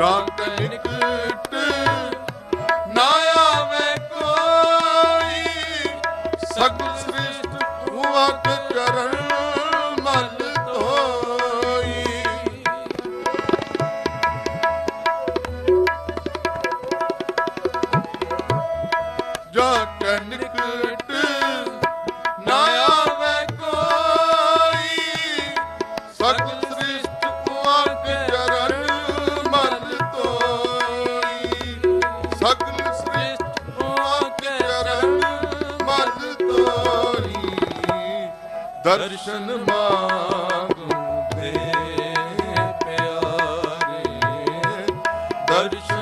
ਜਗ ਨਿਕਟ ਨਾ ਕੋਈ। ਸਗਲ ਸ੍ਰਿਸ਼ਟ ਹੁਵਤ ਕਰਨ ਨਿਕਟ ਨਾ ਕੋਈ। ਸਗਲ ਦਰਸ਼ਨ ਮਾਗੂ ਦੇ ਪਿਆਰੇ ਦਰਸ਼ਨ